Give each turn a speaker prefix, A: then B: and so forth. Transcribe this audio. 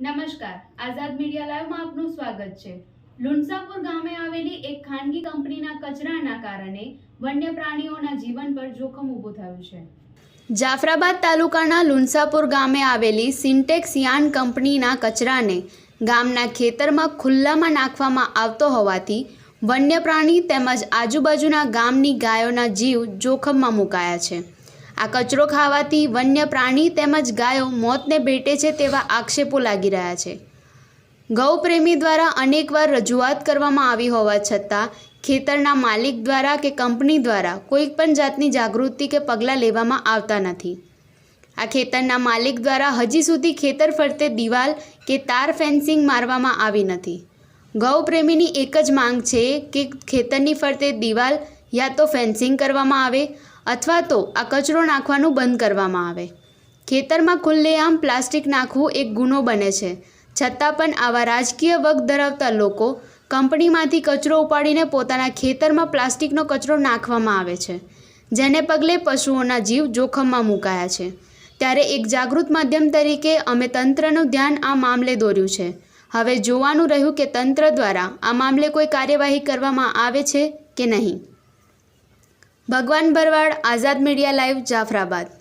A: નમસ્કાર. આઝાદ મીડિયા લાઈવમાં આપનું સ્વાગત છે. લુણસાપુર ગામે આવેલી એક ખાનગી કંપનીના કચરાના કારણે વન્ય પ્રાણીઓના જીવન પર જોખમ ઊભું થયું છે. જાફરાબાદ તાલુકાના લુણસાપુર ગામે આવેલી સિન્ટેક્સ યાન કંપનીના કચરાને ગામના ખેતરમાં ખુલ્લામાં નાખવામાં આવતો હોવાથી વન્ય પ્રાણી તેમજ આજુબાજુના ગામની ગાયોના જીવ જોખમમાં મુકાયા છે. આ કચરો ખાવાથી વન્ય પ્રાણી તેમજ ગાયો મોતને ભેટે છે તેવા આક્ષેપો લાગી રહ્યા છે. ગૌપ્રેમી દ્વારા અનેકવાર રજૂઆત કરવામાં આવી હોવા છતાં, ખેતરના માલિક દ્વારા કે કંપની દ્વારા કોઈ પણ જાતની જાગૃતિ કે પગલાં લેવામાં આવતા નથી. આ ખેતરના માલિક દ્વારા હજી સુધી ખેતર ફરતે દિવાલ કે તાર ફેન્સિંગ મારવામાં આવી નથી. ગૌપ્રેમીની એક જ માંગ છે કે ખેતરની ફરતે દિવાલ યા તો ફેન્સિંગ કરવામાં આવે અથવા તો આ કચરો નાખવાનું બંધ કરવામાં આવે. ખેતરમાં ખુલ્લેઆમ પ્લાસ્ટિક નાખવું એક ગુનો બને છે. છતાં પણ આવા રાજકીય વગ ધરાવતા લોકો કંપનીમાંથી કચરો ઉપાડીને પોતાના ખેતરમાં પ્લાસ્ટિકનો કચરો નાખવામાં આવે છે, જેને પગલે પશુઓના જીવ જોખમમાં મુકાયા છે. ત્યારે એક જાગૃત માધ્યમ તરીકે અમે તંત્રનું ધ્યાન આ મામલે દોર્યું છે. હવે જોવાનું રહ્યું કે તંત્ર દ્વારા આ મામલે કોઈ કાર્યવાહી કરવામાં આવે છે કે નહીં. Bhagwan Bharwad Azad media live Jafrabad.